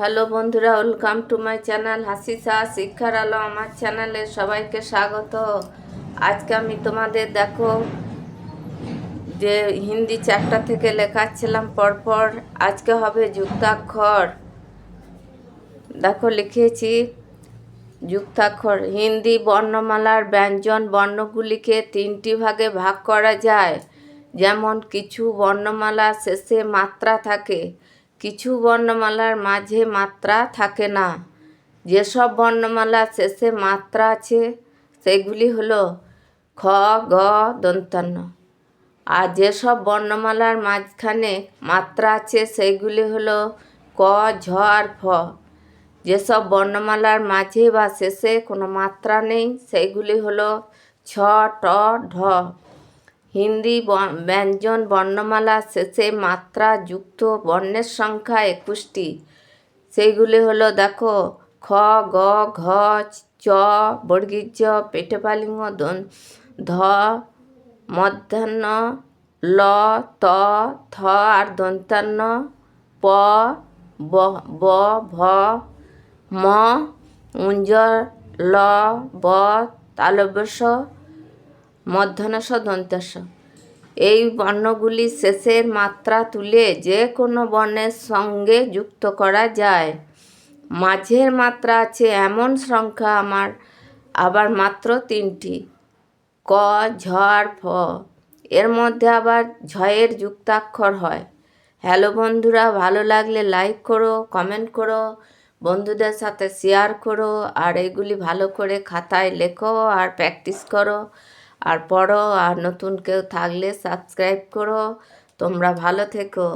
Hello বন্ধুরা welcome to my channel হাসি শাহ শিক্ষার আলো, আমার চ্যানেলে সবাইকে স্বাগত। আজকে আমি তোমাদের দেখো যে হিন্দি চ্যাপ্টার থেকে লেখাচ্ছিলাম, পরপর আজকে হবে যুক্তাক্ষর। দেখো, লিখেছি, যুক্তাক্ষর, হিন্দি বর্ণমালার ব্যঞ্জন বর্ণগুলিকে তিনটি ভাগে ভাগ করা যায়। যেমন, কিছু বর্ণমালা শেষে মাত্রা থাকে কিছু বর্ণমালার মাঝে মাত্রা থাকে না। যেসব বর্ণমালা শেষে মাত্রা আছে, সেগুলি হল খ, গ, দন্তান্ন। আর যেসব বর্ণমালার মাঝখানে মাত্রা আছে সেইগুলি হলো ক, ঝ আর ফ। যেসব বর্ণমালার মাঝে বা শেষে কোনো মাত্রা নেই সেইগুলি হলো ছ, ট, ঢ। হিন্দি ব্যঞ্জন বর্ণমালা শেষে মাত্রা যুক্ত বর্ণের সংখ্যা একুশটি। সেইগুলি হলো, দেখো, খ, গ, ঘ, চ, বর্গীর্য পেটে পালিঙ্গ দন, ধ, মধ্যাহ্ন, ল, ত, থ আর দন্তান্ন প, ব ব, ভ, ম উঞ্জ ল, ব তালব্যস মধ্যাহ্নস দন্তাস এই বর্ণগুলি শেষের মাত্রা তুলে যে কোনো বর্ণের সঙ্গে যুক্ত করা যায়। মাঝের মাত্রা আছে এমন সংখ্যা আমার, আবার মাত্র তিনটি। ক ঝড় ফ। এর মধ্যে আবার ঝয়ের যুক্তাক্ষর হয়। হ্যালো বন্ধুরা, ভালো লাগলে লাইক করো, কমেন্ট করো, বন্ধুদের সাথে শেয়ার করো, আর এগুলি ভালো করে খাতায় লেখো আর প্র্যাকটিস করো। আর পড়ো আর নতুন কেউ থাকলে সাবস্ক্রাইব করো। তোমরা ভালো থেকো।